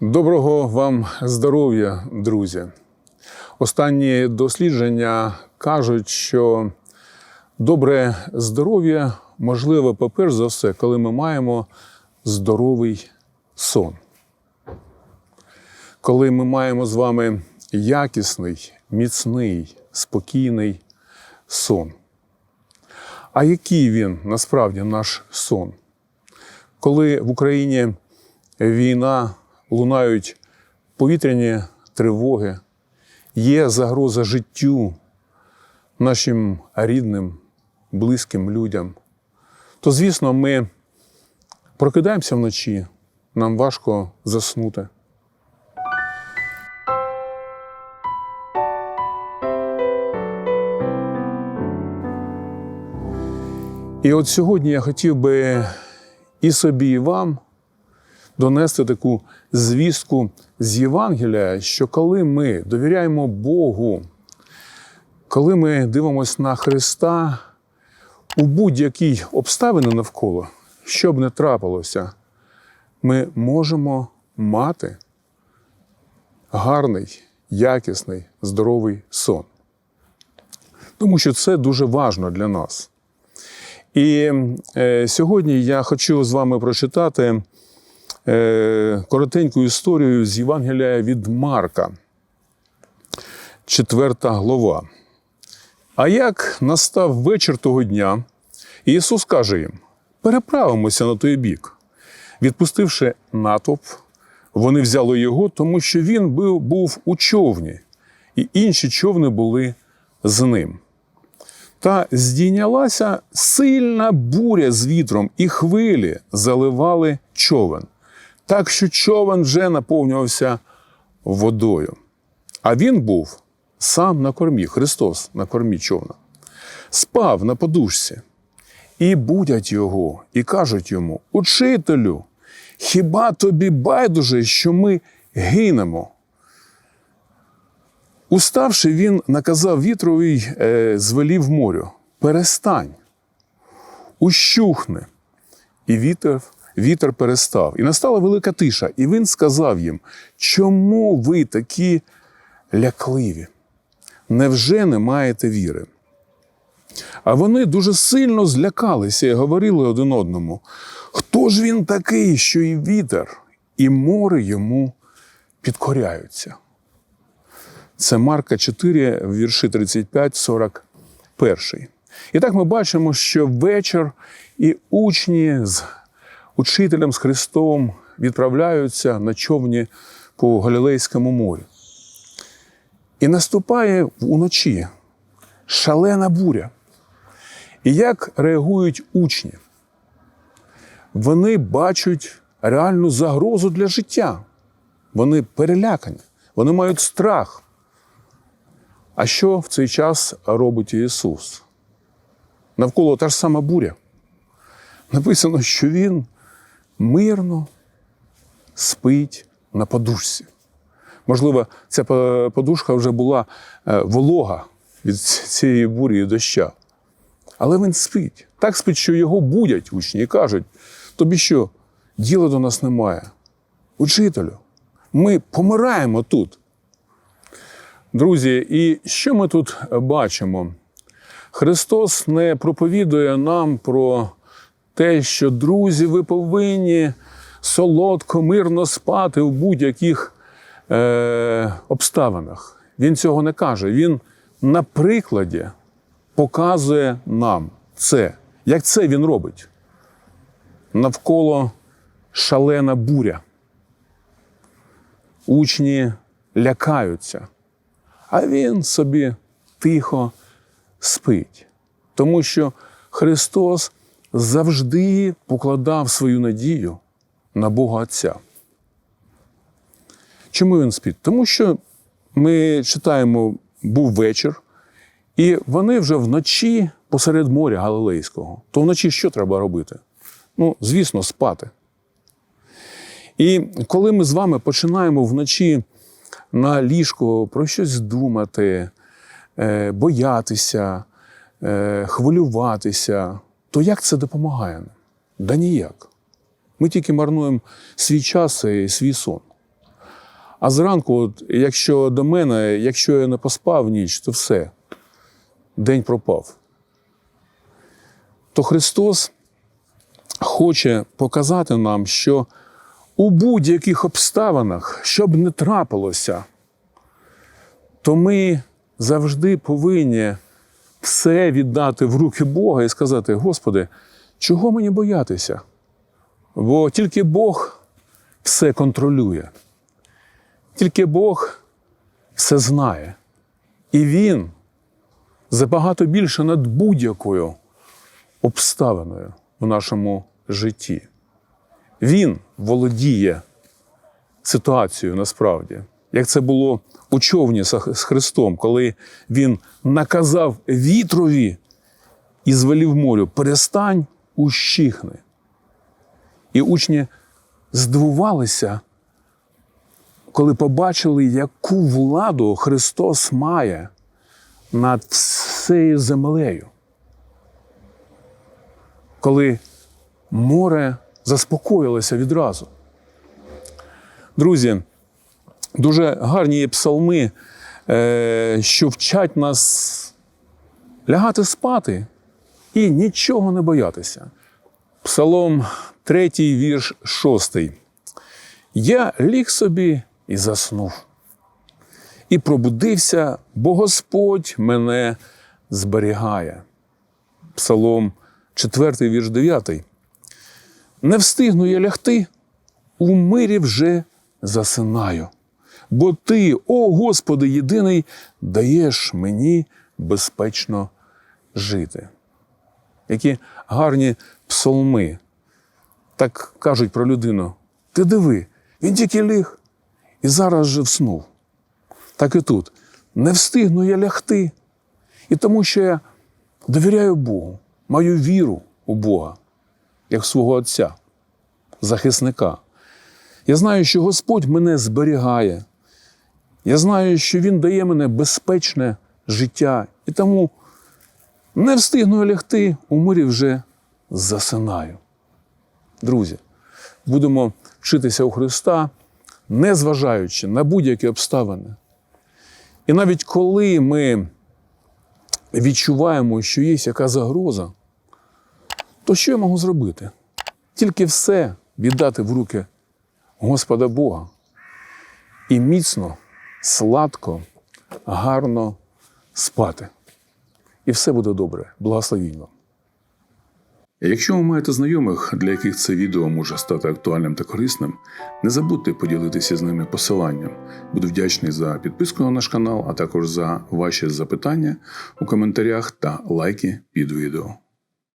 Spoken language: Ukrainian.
Доброго вам здоров'я, друзі. Останні дослідження кажуть, що добре здоров'я можливе, по-перше за все, коли ми маємо здоровий сон. Коли ми маємо з вами якісний, міцний, спокійний сон. А який він насправді наш сон? Коли в Україні війна, лунають повітряні тривоги, є загроза життю нашим рідним, близьким людям, то, звісно, ми прокидаємося вночі, нам важко заснути. І от сьогодні я хотів би і собі, і вам донести таку звістку з Євангелія, що коли ми довіряємо Богу, коли ми дивимося на Христа у будь-якій обставини навколо, що б не трапилося, ми можемо мати гарний, якісний, здоровий сон. Тому що це дуже важливо для нас. І е, сьогодні я хочу з вами прочитати коротеньку історію з Євангелія від Марка, 4 глава. А як настав вечір того дня, Ісус каже їм: переправимося на той бік. Відпустивши натовп, вони взяли його, тому що він був у човні, і інші човни були з ним. Та здійнялася сильна буря з вітром, і хвилі заливали човен, так що човен вже наповнювався водою. А він був сам на кормі, Христос на кормі човна, спав на подушці, і будять його, і кажуть йому: Учителю, хіба тобі байдуже, що ми гинемо? Уставши, він наказав вітрові е, звелів морю: перестань, ущухни. І вітер, вітер перестав. І настала велика тиша. І він сказав їм: Чому ви такі лякливі? Невже не маєте віри? А вони дуже сильно злякалися і говорили один одному: Хто ж він такий, що і вітер, і море йому підкоряються? Це Марка 4, вірші 35, 41. І так ми бачимо, що вечір і учні з учителем, з Христом відправляються на човні по Галілейському морю. І наступає уночі шалена буря. І як реагують учні? Вони бачать реальну загрозу для життя. Вони перелякані, вони мають страх. А що в цей час робить Ісус? Навколо та ж сама буря. Написано, що Він мирно спить на подушці. Можливо, ця подушка вже була е, волога від цієї бурі і доща. Але він спить. Так спить, що його будять учні і кажуть: тобі що, діла до нас немає? Учителю, ми помираємо тут. Друзі, і що ми тут бачимо? Христос не проповідує нам про те, що друзі, ви повинні солодко, мирно спати в будь-яких е, обставинах. Він цього не каже. Він на прикладі показує нам це. Як це він робить? Навколо шалена буря. Учні лякаються а він собі тихо спить. Тому що Христос завжди покладав свою надію на Бога Отця. Чому він спить? Тому що ми читаємо, був вечір, і вони вже вночі посеред моря Галилейського. То вночі що треба робити? Ну, звісно, спати. І коли ми з вами починаємо вночі на ліжко про щось думати, е, боятися, е, хвилюватися, то як це допомагає нам? Да ніяк. Ми тільки марнуємо свій час і свій сон. А зранку, от, якщо до мене, якщо я не поспав ніч, то все, день пропав. То Христос хоче показати нам, що у будь-яких обставинах, що б не трапилося, то ми завжди повинні все віддати в руки Бога і сказати: Господи, чого мені боятися? Бо тільки Бог все контролює, тільки Бог все знає. І Він забагато більше над будь-якою обставиною в нашому житті. Він володіє ситуацією насправді, як це було у човні з Христом, коли він наказав вітрові і звелів морю: перестань ущихни. І учні здивувалися, коли побачили, яку владу Христос має над всією землею. Коли море заспокоїлося відразу. Друзі, дуже гарні псалми, е, що вчать нас лягати спати і нічого не боятися. Псалом 3, вірш 6. Я ліг собі і заснув. І пробудився, бо Господь мене зберігає. Псалом 4, вірш 9. Не встигну я лягти, у мирі вже засинаю. Бо ти, о Господи, єдиний, даєш мені безпечно жити. Які гарні псалми. Так кажуть про людину: ти диви, він тільки ліг і зараз же вснув. Так і тут. Не встигну я лягти. І тому що я довіряю Богу, маю віру у Бога, як свого Отця, захисника. Я знаю, що Господь мене зберігає. Я знаю, що Він дає мене безпечне життя. І тому не встигну лягти, у мирі вже засинаю. Друзі, будемо вчитися у Христа, не зважаючи на будь-які обставини. І навіть коли ми відчуваємо, що є яка загроза, то що я можу зробити? Тільки все віддати в руки Господа Бога і міцно, сладко, гарно спати. І все буде добре. Благословінь вам. Якщо ви маєте знайомих, для яких це відео може стати актуальним та корисним, не забудьте поділитися з ними посиланням. Буду вдячний за підписку на наш канал, а також за ваші запитання у коментарях та лайки під відео.